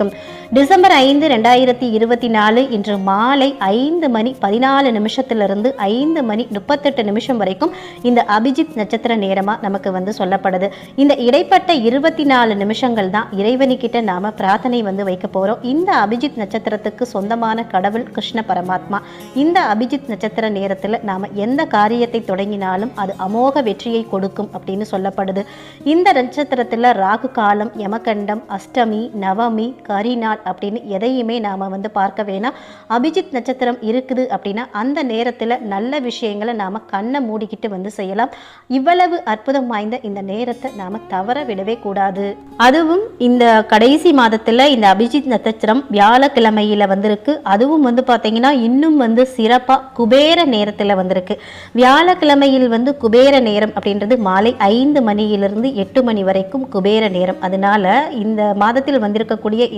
നിർത്തും டிசம்பர் ஐந்து ரெண்டாயிரத்தி இருபத்தி நாலு இன்று மாலை ஐந்து மணி பதினாலு நிமிஷத்திலிருந்து ஐந்து மணி முப்பத்தெட்டு நிமிஷம் வரைக்கும் இந்த அபிஜித் நட்சத்திர நேரமா நமக்கு வந்து சொல்லப்படுது. இந்த இடைப்பட்ட இருபத்தி நாலு நிமிஷங்கள் தான் இறைவனிக்கிட்ட நாம பிரார்த்தனை வந்து வைக்க போறோம். இந்த அபிஜித் நட்சத்திரத்துக்கு சொந்தமான கடவுள் கிருஷ்ண பரமாத்மா. இந்த அபிஜித் நட்சத்திர நேரத்தில் நாம எந்த காரியத்தை தொடங்கினாலும் அது அமோக வெற்றியை கொடுக்கும் அப்படின்னு சொல்லப்படுது. இந்த நட்சத்திரத்தில் ராகு காலம் யமகண்டம் அஷ்டமி நவமி கரிநாள் அப்படின்னு எதையுமே நாம் வந்து பார்க்க வேணாம். அபிஜித் நட்சத்திரம் இருக்குது அப்படின்னா அந்த நேரத்தில் நல்ல விஷயங்களை நாம் கண்ணை மூடிக்கிட்டு வந்து செய்யலாம். இவ்வளவு அற்புதம் வாய்ந்த இந்த நேரத்தை நாம் தவற விடவே கூடாது. அதுவும் இந்த கடைசி மாதத்துல இந்த அபிஜித் நட்சத்திரம் வியாழக்கிழமையில் வந்திருக்கு. அதுவும் வந்து பாத்தீங்கன்னா இன்னும் வந்து சிறப்பா குபேர நேரத்தில் வந்திருக்கு. வியாழக்கிழமையில் வந்து குபேர நேரம் அப்படின்றது மாலை ஐந்து மணியிலிருந்து எட்டு மணி வரைக்கும் குபேர நேரம். அதனால இந்த மாதத்தில் வந்திருக்கக்கூடிய